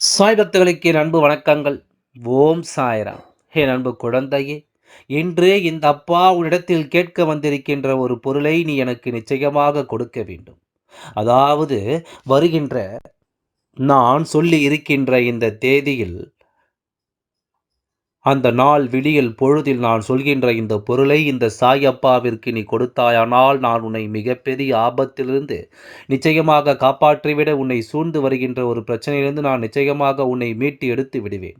சாய் பக்தர்களுக்கு என் அன்பு வணக்கங்கள். ஓம் சாய்ராம். என் அன்பு குழந்தையே இன்று இந்த அப்பா உன்னிடத்தில் கேட்க வந்திருக்கின்ற ஒரு பொருளை நீ எனக்கு நிச்சயமாக கொடுக்க வேண்டும். அதாவது வருகின்ற நான் சொல்லி இருக்கின்ற இந்த தேதியில் அந்த நாள் விடியல் பொழுதில் நான் சொல்கின்ற இந்த பொருளை இந்த சாயப்பாவிற்கு நீ கொடுத்தாயானால் நான் உன்னை மிகப்பெரிய ஆபத்திலிருந்து நிச்சயமாக காப்பாற்றிவிட உன்னை சூழ்ந்து வருகின்ற ஒரு பிரச்சனையிலிருந்து நான் நிச்சயமாக உன்னை மீட்டு எடுத்து விடுவேன்.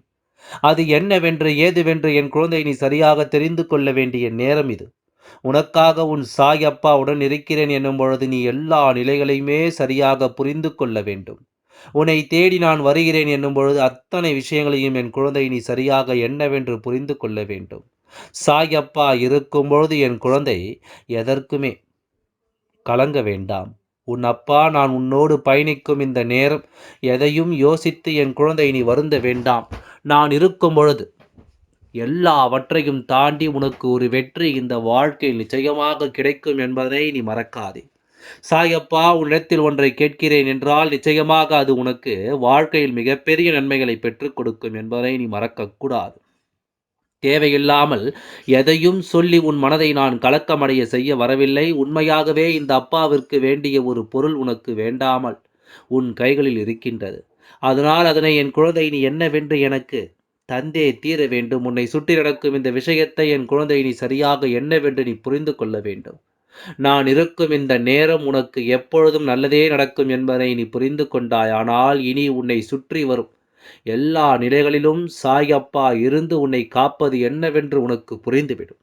அது என்னவென்று ஏதுவென்று என் குழந்தை நீ சரியாக தெரிந்து கொள்ள வேண்டிய நேரம் இது. உனக்காக உன் சாயப்பாவுடன் இருக்கிறேன் என்னும் பொழுது நீ எல்லா நிலைகளையுமே சரியாக புரிந்து கொள்ள வேண்டும். உன்னை தேடி நான் வருகிறேன் என்னும் பொழுது அத்தனை விஷயங்களையும் என் குழந்தை நீ சரியாக என்னவென்று புரிந்து கொள்ள வேண்டும். சாயப்பா இருக்கும் பொழுது என் குழந்தை எதற்குமே கலங்க வேண்டாம். உன் அப்பா நான் உன்னோடு பயணிக்கும் இந்த நேரம் எதையும் யோசித்து என் குழந்தை நீ வருந்த வேண்டாம். நான் இருக்கும் பொழுது எல்லாவற்றையும் தாண்டி உனக்கு ஒரு வெற்றி இந்த வாழ்க்கையில் நிச்சயமாக கிடைக்கும் என்பதை நீ மறக்காதே. சாயப்பா உன்னிடத்தில் ஒன்றை கேட்கிறேன் என்றால் நிச்சயமாக அது உனக்கு வாழ்க்கையில் மிகப்பெரிய நன்மைகளை பெற்றுக் கொடுக்கும் என்பதை நீ மறக்கக்கூடாது. தேவையில்லாமல் எதையும் சொல்லி உன் மனதை நான் கலக்கமடைய செய்ய வரவில்லை. உண்மையாகவே இந்த அப்பாவிற்கு வேண்டிய ஒரு பொருள் உனக்கு வேண்டாமல் உன் கைகளில் இருக்கின்றது. அதனால் அதனை என் குழந்தை நீ என்னவென்று எனக்கு தந்தே தீர வேண்டும். உன்னை சுற்றி நடக்கும் இந்த விஷயத்தை என் குழந்தை நீ சரியாக என்னவென்று நீ புரிந்து கொள்ள வேண்டும். நான் இருக்கும் இந்த நேரம் உனக்கு எப்பொழுதும் நல்லதே நடக்கும் என்பதை நீ புரிந்து கொண்டாய். ஆனால் இனி உன்னை சுற்றி வரும் எல்லா நிலைகளிலும் சாயப்பா இருந்து உன்னை காப்பது என்னவென்று உனக்கு புரிந்துவிடும்.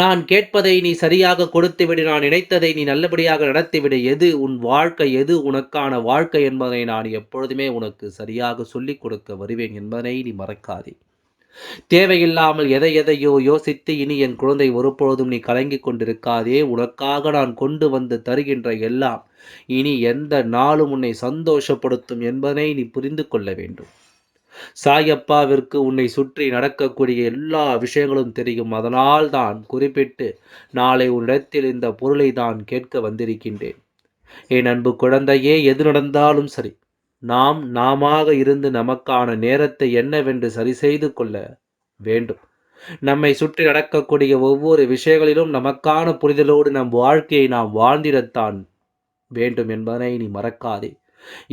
நான் கேட்பதை நீ சரியாக கொடுத்துவிடு. நான் நினைத்ததை நீ நல்லபடியாக நடத்திவிடு. எது உன் வாழ்க்கை எது உனக்கான வாழ்க்கை என்பதை நான் எப்பொழுதுமே உனக்கு சரியாக சொல்லிக் கொடுக்க வருவேன் என்பதை நீ மறக்காதே. தேவையில்லாமல் எதை எதையோ யோசித்து இனி என் குழந்தை ஒருபொழுதும் நீ கலங்கிக் கொண்டிருக்காதே உனக்காக நான் கொண்டு வந்து தருகின்ற எல்லாம் இனி எந்த நாளும் உன்னை சந்தோஷப்படுத்தும் என்பதை நீ புரிந்து கொள்ள வேண்டும். சாயப்பாவிற்கு உன்னை சுற்றி நடக்கக்கூடிய எல்லா விஷயங்களும் தெரியும். அதனால் தான் குறிப்பிட்டு நாளை உன்னிடத்தில் இந்த பொருளை தான் கேட்க வந்திருக்கின்றேன். என் அன்பு குழந்தையே எது நடந்தாலும் சரி நாம் நாமாக இருந்து நமக்கான நேரத்தை என்னவென்று சரி செய்து கொள்ள வேண்டும். நம்மை சுற்றி நடக்கக்கூடிய ஒவ்வொரு விஷயங்களிலும் நமக்கான புரிதலோடு நம் வாழ்க்கையை நாம் வாழ்ந்திடத்தான் வேண்டும் என்பதனை நீ மறக்காதே.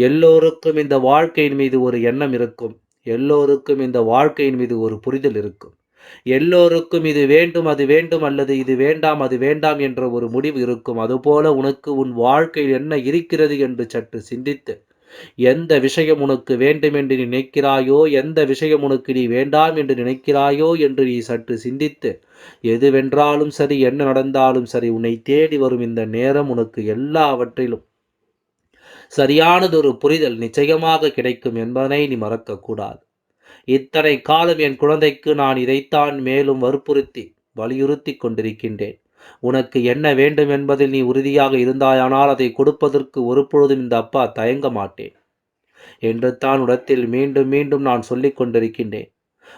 எல்லோருக்கும் இந்த வாழ்க்கையின் மீது ஒரு எண்ணம் இருக்கும். எல்லோருக்கும் இந்த வாழ்க்கையின் மீது ஒரு புரிதல் இருக்கும். எல்லோருக்கும் இது வேண்டும் அது வேண்டும் அல்லது இது வேண்டாம் அது வேண்டாம் என்ற ஒரு முடிவு இருக்கும். அதுபோல உனக்கு உன் வாழ்க்கையில் என்ன இருக்கிறது என்று சற்று சிந்தித்து எந்த விஷயம் உனக்கு வேண்டும் என்று நினைக்கிறாயோ எந்த விஷயம் உனக்கு நீ வேண்டாம் என்று நினைக்கிறாயோ என்று நீ சற்று சிந்தித்து எதுவென்றாலும் சரி என்ன நடந்தாலும் சரி உன்னை தேடி வரும் இந்த நேரம் உனக்கு எல்லாவற்றிலும் சரியானதொரு புரிதல் நிச்சயமாக கிடைக்கும் என்பதனை நீ மறக்கக்கூடாது. இத்தனை காலம் என் குழந்தைக்கு நான் இதைத்தான் மேலும் வற்புறுத்தி வலியுறுத்தி கொண்டிருக்கின்றேன். உனக்கு என்ன வேண்டும் என்பதில் நீ உறுதியாக இருந்தாயானால் அதை கொடுப்பதற்கு ஒருபொழுதும் இந்த அப்பா தயங்க மாட்டேன். என்று தான் உடத்தில் மீண்டும் மீண்டும் நான் சொல்லிக் கொண்டிருக்கின்றேன்.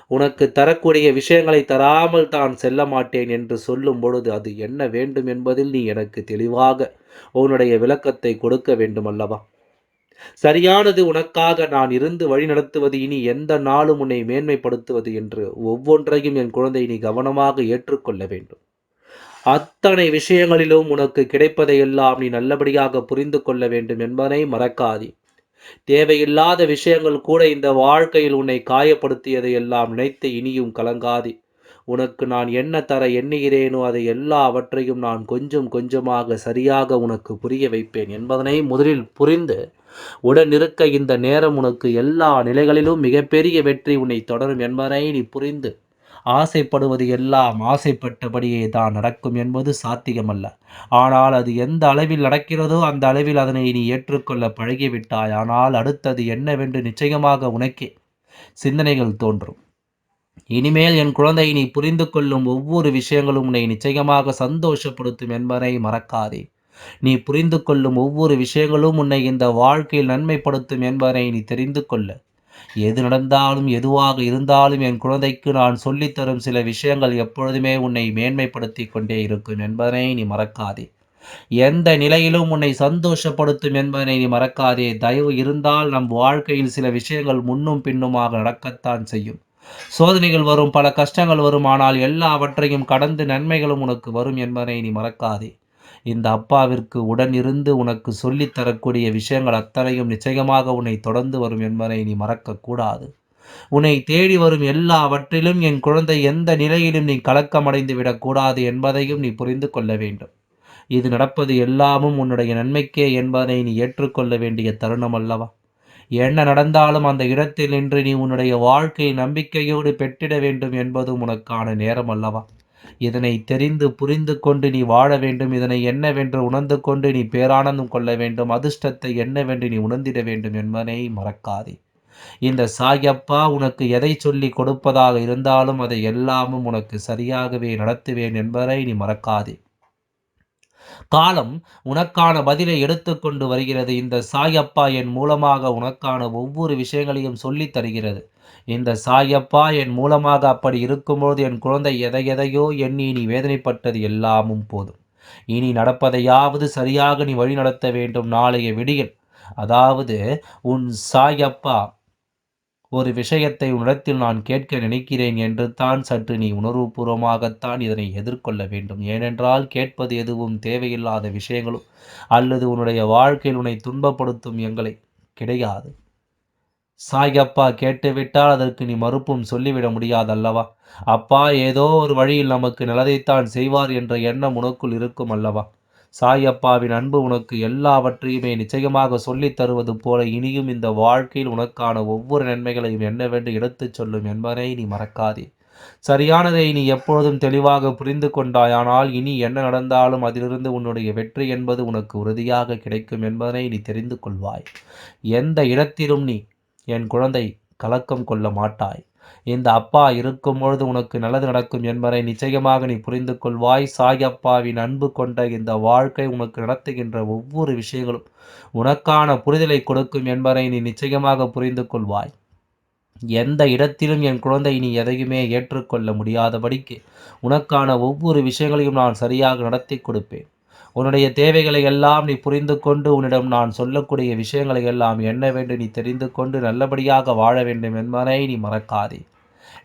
உனக்கு தரக்கூடிய விஷயங்களை தராமல் தான் செல்ல மாட்டேன் என்று சொல்லும் பொழுது அது என்ன வேண்டும் என்பதில் நீ எனக்கு தெளிவாக உன்னுடைய விளக்கத்தை கொடுக்க வேண்டும் அல்லவா? சரியானது உனக்காக நான் இருந்து வழி நடத்துவது இனி எந்த நாளும் உன்னை மேன்மைப்படுத்துவது என்று ஒவ்வொன்றையும் என் குழந்தை நீ கவனமாக ஏற்றுக்கொள்ள வேண்டும். அத்தனை விஷயங்களிலும் உனக்கு கிடைப்பதையெல்லாம் நீ நல்லபடியாக புரிந்து கொள்ள வேண்டும் என்பதை மறக்காதே. தேவையில்லாத விஷயங்கள் கூட இந்த வாழ்க்கையில் உன்னை காயப்படுத்தியதை எல்லாம் நினைத்து இனியும் கலங்காதே. உனக்கு நான் என்ன தர எண்ணுகிறேனோ அதை எல்லாவற்றையும் நான் கொஞ்சம் கொஞ்சமாக சரியாக உனக்கு புரிய வைப்பேன் என்பதனை முதலில் புரிந்து உடன் இருக்க இந்த நேரம் உனக்கு எல்லா நிலைகளிலும் மிகப்பெரிய வெற்றி உன்னை தொடரும் என்பதனை நீ புரிந்து ஆசைப்படுவது எல்லாம் ஆசைப்பட்டபடியே தான் நடக்கும் என்பது சாத்தியமல்ல. ஆனால் அது எந்த அளவில் நடக்கிறதோ அந்த அளவில் அதனை நீ ஏற்றுக்கொள்ள பழகிவிட்டாய். ஆனால் அடுத்தது என்னவென்று நிச்சயமாக உனக்கே சிந்தனைகள் தோன்றும். இனிமேல் என் குழந்தை நீ புரிந்து கொள்ளும் ஒவ்வொரு விஷயங்களும் உன்னை நிச்சயமாக சந்தோஷப்படுத்தும் என்பதை மறக்காதே. நீ புரிந்து கொள்ளும் ஒவ்வொரு விஷயங்களும் உன்னை இந்த வாழ்க்கையில் நன்மைப்படுத்தும் என்பதை நீ தெரிந்து கொள்ள. எது நடந்தாலும் எதுவாக இருந்தாலும் என் குழந்தைக்கு நான் சொல்லித்தரும் சில விஷயங்கள் எப்பொழுதுமே உன்னை மேன்மைப்படுத்தி கொண்டே இருக்கும் என்பதனை நீ மறக்காதே. எந்த நிலையிலும் உன்னை சந்தோஷப்படுத்தும் என்பதனை நீ மறக்காதே. தயவு இருந்தால் நம் வாழ்க்கையில் சில விஷயங்கள் முன்னும் பின்னுமாக நடக்கத்தான் செய்யும். சோதனைகள் வரும் பல கஷ்டங்கள் வரும் ஆனால் எல்லாவற்றையும் கடந்து நன்மைகளும் உனக்கு வரும் என்பதனை நீ மறக்காதே. இந்த அப்பாவிற்கு உடன் இருந்து உனக்கு சொல்லித்தரக்கூடிய விஷயங்கள் அத்தனையும் நிச்சயமாக உன்னை தொடர்ந்து வரும் என்பதை நீ மறக்கக்கூடாது. உன்னை தேடி வரும் எல்லாவற்றிலும் என் குழந்தை எந்த நிலையிலும் நீ கலக்கமடைந்து விடக்கூடாது என்பதையும் நீ புரிந்து கொள்ள வேண்டும். இது நடப்பது எல்லாமும் உன்னுடைய நன்மைக்கே என்பதை நீ ஏற்றுக்கொள்ள வேண்டிய தருணம் அல்லவா? என்ன நடந்தாலும் அந்த இடத்தில் நின்று நீ உன்னுடைய வாழ்க்கை நம்பிக்கையோடு பெற்றிட வேண்டும் என்பதும் உனக்கான நேரம் அல்லவா? இதனை தெரிந்து புரிந்து கொண்டு நீ வாழ வேண்டும். இதனை என்னவென்று உணர்ந்து கொண்டு நீ பேரானந்தம் கொள்ள வேண்டும். அதிர்ஷ்டத்தை என்னவென்று நீ உணர்ந்திட வேண்டும் என்பதை மறக்காதே. இந்த சாயப்பா உனக்கு எதை சொல்லி கொடுப்பதாக இருந்தாலும் அதை எல்லாமும் உனக்கு சரியாகவே நடத்துவேன் என்பதை நீ மறக்காதே. காலம் உனக்கான பதிலை எடுத்துக்கொண்டு வருகிறது. இந்த சாயப்பா என் மூலமாக உனக்கான ஒவ்வொரு விஷயங்களையும் சொல்லித் தருகிறது. இந்த சாயப்பா என் மூலமாக அப்படி இருக்கும்போது என் குழந்தை எதை எதையோ எண்ணி நீ வேதனைப்பட்டது எல்லாமும் போதும். இனி நடப்பதையாவது சரியாக நீ வழி நடத்த வேண்டும் நாளைய விடியல். அதாவது உன் சாயப்பா ஒரு விஷயத்தை உன்னிடத்தில் நான் கேட்க நினைக்கிறேன் என்று தான் சற்று நீ உணர்வுபூர்வமாகத்தான் இதனை எதிர்கொள்ள வேண்டும். ஏனென்றால் கேட்பது எதுவும் தேவையில்லாத விஷயங்களும் அல்லது உன்னுடைய வாழ்க்கையில் உன்னை துன்பப்படுத்தும் எங்களை கிடையாது. சாயப்பா கேட்டுவிட்டால் அதற்கு நீ மறுப்பும் சொல்லிவிட முடியாதல்லவா? அப்பா ஏதோ ஒரு வழியில் நமக்கு நல்லதைத்தான் செய்வார் என்ற எண்ணம் உனக்குள் இருக்கும் அல்லவா சாயப்பாவின் அன்பு உனக்கு எல்லாவற்றையுமே நிச்சயமாக சொல்லித் தருவது போல இனியும் இந்த வாழ்க்கையில் உனக்கான ஒவ்வொரு நன்மைகளையும் என்னவென்று எடுத்துச் சொல்லும் என்பதை நீ மறக்காதே. சரியானதை நீ எப்பொழுதும் தெளிவாக புரிந்து கொண்டாயானால் இனி என்ன நடந்தாலும் அதிலிருந்து உன்னுடைய வெற்றி என்பது உனக்கு உறுதியாக கிடைக்கும் என்பதனை நீ தெரிந்து கொள்வாய். எந்த இடத்திலும் நீ என் குழந்தை கலக்கம் கொள்ள மாட்டாய். இந்த அப்பா இருக்கும் பொழுது உனக்கு நல்லது நடக்கும் என்பதை நிச்சயமாக நீ புரிந்து கொள்வாய் சாய் அப்பாவின் அன்பு கொண்ட இந்த வாழ்க்கை உனக்கு நடத்துகின்ற ஒவ்வொரு விஷயங்களும் உனக்கான புரிதலை கொடுக்கும் என்பதை நீ நிச்சயமாக புரிந்து கொள்வாய் எந்த இடத்திலும் என் குழந்தை நீ எதையுமே ஏற்றுக்கொள்ள முடியாதபடிக்கு உனக்கான ஒவ்வொரு விஷயங்களையும் நான் சரியாக நடத்தி கொடுப்பேன். உன்னுடைய தேவைகளை எல்லாம் நீ புரிந்து கொண்டு உன்னிடம் நான் சொல்லக்கூடிய விஷயங்களை எல்லாம் என்ன வேண்டும் நீ தெரிந்து கொண்டு நல்லபடியாக வாழ வேண்டும் என்பதை நீ மறக்காதே.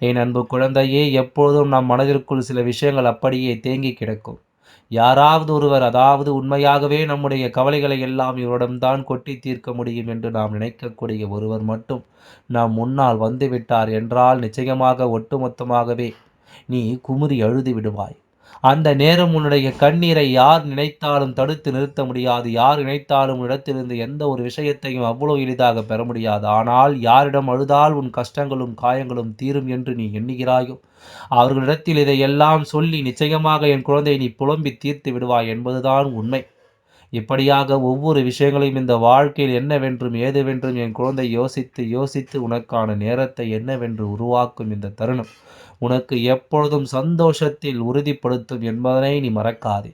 என் அன்பு குழந்தையே எப்பொழுதும் நம் மனதிற்குள் சில விஷயங்கள் அப்படியே தேங்கி கிடக்கும். யாராவது ஒருவர் அதாவது உண்மையாகவே நம்முடைய கவலைகளை எல்லாம் இவரிடம்தான் கொட்டி தீர்க்க முடியும் என்று நாம் நினைக்கக்கூடிய ஒருவர் மட்டும் நாம் முன்னால் வந்துவிட்டார் என்றால் நிச்சயமாக ஒட்டுமொத்தமாகவே நீ குமுறி அழுது விடுவாய். அந்த நேரம் உன்னுடைய கண்ணீரை யார் நினைத்தாலும் தடுத்து நிறுத்த முடியாது. யார் நினைத்தாலும் இடத்திலிருந்து எந்த ஒரு விஷயத்தையும் அவ்வளோ எளிதாக பெற முடியாது. ஆனால் யாரிடம் அழுதால் உன் கஷ்டங்களும் காயங்களும் தீரும் என்று நீ எண்ணுகிறாயோ? அவர்களிடத்தில் இதையெல்லாம் சொல்லி நிச்சயமாக என் குழந்தை நீ புலம்பி தீர்த்து விடுவாய் என்பதுதான் உண்மை. இப்படியாக ஒவ்வொரு விஷயங்களையும் இந்த வாழ்க்கையில் என்னவென்றும் ஏதுவென்றும் என் குழந்தை யோசித்து யோசித்து உனக்கான நேரத்தை என்னவென்று உருவாக்கும் இந்த தருணம். உனக்கு எப்பொழுதும் சந்தோஷத்தில் உறுதிப்படுத்தும் என்பதனை நீ மறக்காதே.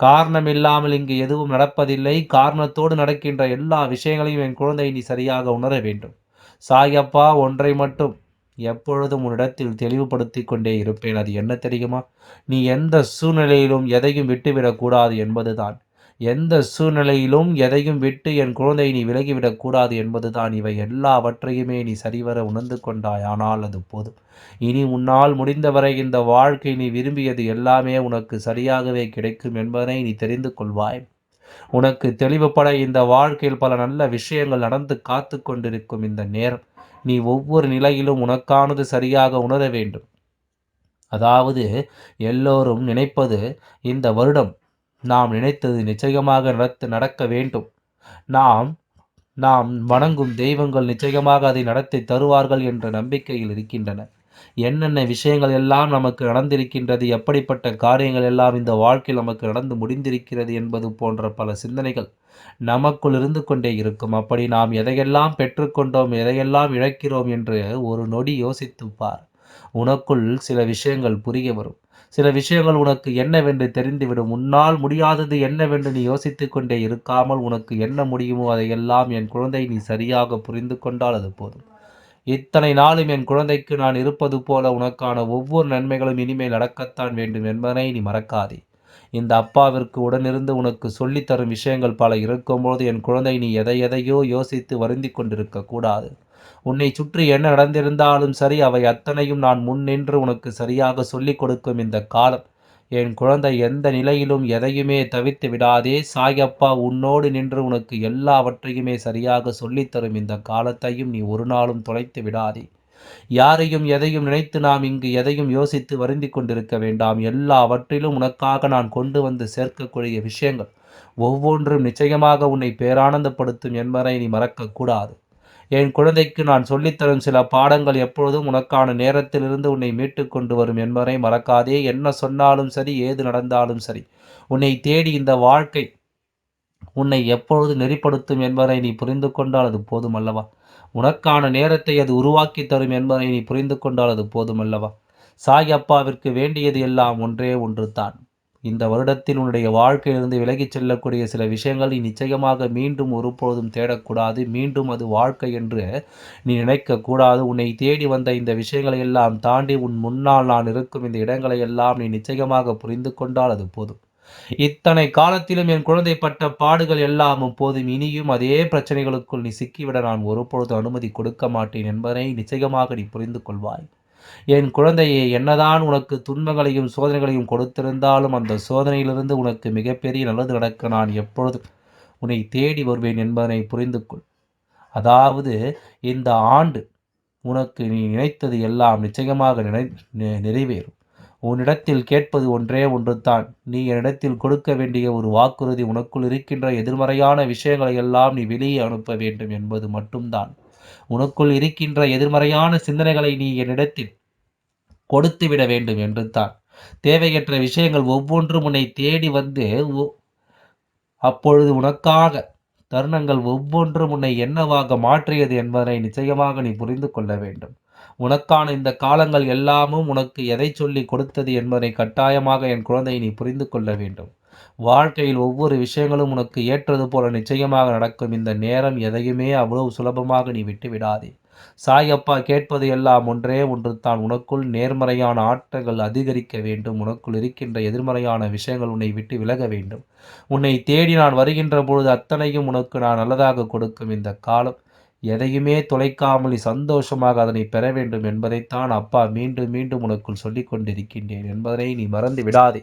காரணம் இல்லாமல் இங்கு எதுவும் நடப்பதில்லை. காரணத்தோடு நடக்கின்ற எல்லா விஷயங்களையும் என் குழந்தை நீ சரியாக உணர வேண்டும். சாயப்பா ஒன்றை மட்டும் எப்பொழுதும் உன்னிடத்தில் தெளிவுபடுத்தி கொண்டே இருப்பேன். அது என்ன தெரியுமா? நீ எந்த சூழ்நிலையிலும் எதையும் விட்டுவிடக்கூடாது என்பதுதான். எந்த சூழ்நிலையிலும் எதையும் விட்டு என் குழந்தை நீ விலகிவிடக்கூடாது என்பதுதான். இவை எல்லாவற்றையுமே நீ சரிவர உணர்ந்து கொண்டாய் ஆனால் அது போதும். இனி உன்னால் முடிந்தவரை இந்த வாழ்க்கை நீ விரும்பியது எல்லாமே உனக்கு சரியாகவே கிடைக்கும் என்பதனை நீ தெரிந்து கொள்வாய். உனக்கு தெளிவுபட இந்த வாழ்க்கையில் பல நல்ல விஷயங்கள் நடந்து காத்து கொண்டிருக்கும் இந்த நேரம். நீ ஒவ்வொரு நிலையிலும் உனக்கானது சரியாக உணர வேண்டும். அதாவது எல்லோரும் நினைப்பது இந்த வருடம் நாம் நினைத்தது நிச்சயமாக நடத்து நடக்க வேண்டும். நாம் நாம் வணங்கும் தெய்வங்கள் நிச்சயமாக அதை நடத்தி தருவார்கள் என்ற நம்பிக்கையில் இருக்கின்றன. என்னென்ன விஷயங்கள் எல்லாம் நமக்கு நடந்திருக்கின்றது எப்படிப்பட்ட காரியங்கள் எல்லாம் இந்த வாழ்க்கையில் நமக்கு நடந்து முடிந்திருக்கிறது என்பது போன்ற பல சிந்தனைகள் நமக்குள் இருந்து கொண்டே இருக்கும். அப்படி நாம் எதையெல்லாம் பெற்றுக்கொண்டோம் எதையெல்லாம் இழக்கிறோம் என்று ஒரு நொடி யோசித்துப்பார் உனக்குள் சில விஷயங்கள் புரிய வரும். சில விஷயங்கள் உனக்கு என்னவென்று தெரிந்துவிடும். உன்னால் முடியாதது என்னவென்று நீ யோசித்து கொண்டே இருக்காமல் உனக்கு என்ன முடியுமோ அதையெல்லாம் என் குழந்தை நீ சரியாக புரிந்து கொண்டால் அது போதும். இத்தனை நாளும் என் குழந்தைக்கு நான் இருப்பது போல உனக்கான ஒவ்வொரு நன்மைகளும் இனிமேல் நடக்கத்தான் வேண்டும் என்பதனை நீ மறக்காதே. இந்த அப்பாவிற்கு உடனிருந்து உனக்கு சொல்லித்தரும் விஷயங்கள் பல இருக்கும்போது என் குழந்தை நீ எதை எதையோ யோசித்து வருந்தி கொண்டிருக்க கூடாது. உன்னை சுற்றி என்ன நடந்திருந்தாலும் சரி அவை அத்தனையும் நான் முன் நின்று உனக்கு சரியாக சொல்லிக் கொடுக்கும் இந்த காலம். என் குழந்தை எந்த நிலையிலும் எதையுமே தவித்து விடாதே. சாயப்பா உன்னோடு நின்று உனக்கு எல்லாவற்றையுமே சரியாக சொல்லித்தரும் இந்த காலத்தையும் நீ ஒரு நாளும் தொலைத்து விடாதே. யாரையும் எதையும் நினைத்து நாம் இங்கு எதையும் யோசித்து வருந்தி கொண்டிருக்க வேண்டாம். எல்லாவற்றிலும் உனக்காக நான் கொண்டு வந்து சேர்க்கக்கூடிய விஷயங்கள் ஒவ்வொன்றும் நிச்சயமாக உன்னை பேரானந்தப்படுத்தும் என்பதை நீ மறக்கக்கூடாது என் குழந்தைக்கு நான் சொல்லித்தரும் சில பாடங்கள் எப்பொழுதும் உனக்கான நேரத்திலிருந்து உன்னை மீட்டு கொண்டு வரும் என்பதை மறக்காதே. என்ன சொன்னாலும் சரி ஏது நடந்தாலும் சரி உன்னை தேடி இந்த வாழ்க்கை உன்னை எப்பொழுது நெறிப்படுத்தும் என்பதை நீ புரிந்து கொண்டால் அது போதும் அல்லவா? உனக்கான நேரத்தை அது உருவாக்கி தரும் என்பதை நீ புரிந்து கொண்டால் அது போதும் அல்லவா? சாய் அப்பாவிற்கு வேண்டியது எல்லாம் ஒன்றே ஒன்று தான் இந்த வருடத்தில் உன்னுடைய வாழ்க்கையிலிருந்து விலகிச் செல்லக்கூடிய சில விஷயங்கள் நீ நிச்சயமாக மீண்டும் ஒருபொழுதும் தேடக்கூடாது. மீண்டும் அது வாழ்க்கை என்று நீ நினைக்கக்கூடாது. உன்னை தேடி வந்த இந்த விஷயங்களை எல்லாம் தாண்டி உன் முன்னால் நான் இருக்கும் இந்த இடங்களை எல்லாம் நீ நிச்சயமாக புரிந்து கொண்டால் அது போதும். இத்தனை காலத்திலும் என் குழந்தை பட்ட பாடுகள் எல்லாமும் போதும். இனியும் அதே பிரச்சனைகளுக்குள் நீ சிக்கிவிட நான் ஒருபொழுது அனுமதி கொடுக்க மாட்டேன் என்பதை நிச்சயமாக நீ புரிந்து கொள்வாய். என் குழந்தையை என்னதான் உனக்கு துன்பங்களையும் சோதனைகளையும் கொடுத்திருந்தாலும் அந்த சோதனையிலிருந்து உனக்கு மிகப்பெரிய நல்லது நடக்க நான் எப்பொழுது உன்னை தேடி வருவேன் என்பதனை புரிந்து கொள் அதாவது இந்த ஆண்டு உனக்கு நீ நினைத்தது எல்லாம் நிச்சயமாக நினை நிறைவேறும். உன்னிடத்தில் கேட்பது ஒன்றே ஒன்றுதான். நீ என்னிடத்தில் கொடுக்க வேண்டிய ஒரு வாக்குறுதி உனக்குள் இருக்கின்ற எதிர்மறையான விஷயங்களை எல்லாம் நீ வெளியே அனுப்ப வேண்டும் என்பது மட்டும்தான். உனக்குள் இருக்கின்ற எதிர்மறையான சிந்தனைகளை நீ என்னிடத்தில் கொடுத்து விட வேண்டும் என்று தான் தேவையற்ற விஷயங்கள் ஒவ்வொன்றும் உன்னை தேடி வந்து அப்பொழுது உனக்காக தருணங்கள் ஒவ்வொன்றும் உன்னை என்னவாக மாற்றியது என்பதை நிச்சயமாக நீ புரிந்து கொள்ள வேண்டும். உனக்கான இந்த காலங்கள் எல்லாமும் உனக்கு எதை சொல்லி கொடுத்தது என்பதை கட்டாயமாக என் குழந்தை நீ புரிந்து கொள்ள வேண்டும். வாழ்க்கையில் ஒவ்வொரு விஷயங்களும் உனக்கு ஏற்றது போல நிச்சயமாக நடக்கும். இந்த நேரம் எதையுமே அவ்வளவு சுலபமாக நீ விட்டு விடாதே சாயப்பா கேட்பது எல்லாம் ஒன்றே ஒன்று தான் உனக்குள் நேர்மறையான ஆற்றங்கள் அதிகரிக்க வேண்டும். உனக்குள் இருக்கின்ற எதிர்மறையான விஷயங்கள் உன்னை விட்டு விலக வேண்டும். உன்னை தேடி நான் வருகின்ற பொழுது அத்தனையும் உனக்கு நான் நல்லதாக கொடுக்கும். இந்த காலம் எதையுமே தொலைக்காமல் நீ சந்தோஷமாக அதனை பெற வேண்டும் என்பதைத்தான் அப்பா மீண்டும் மீண்டும் உனக்குள் சொல்லிக் கொண்டிருக்கின்றேன் என்பதனை நீ மறந்து விடாதே.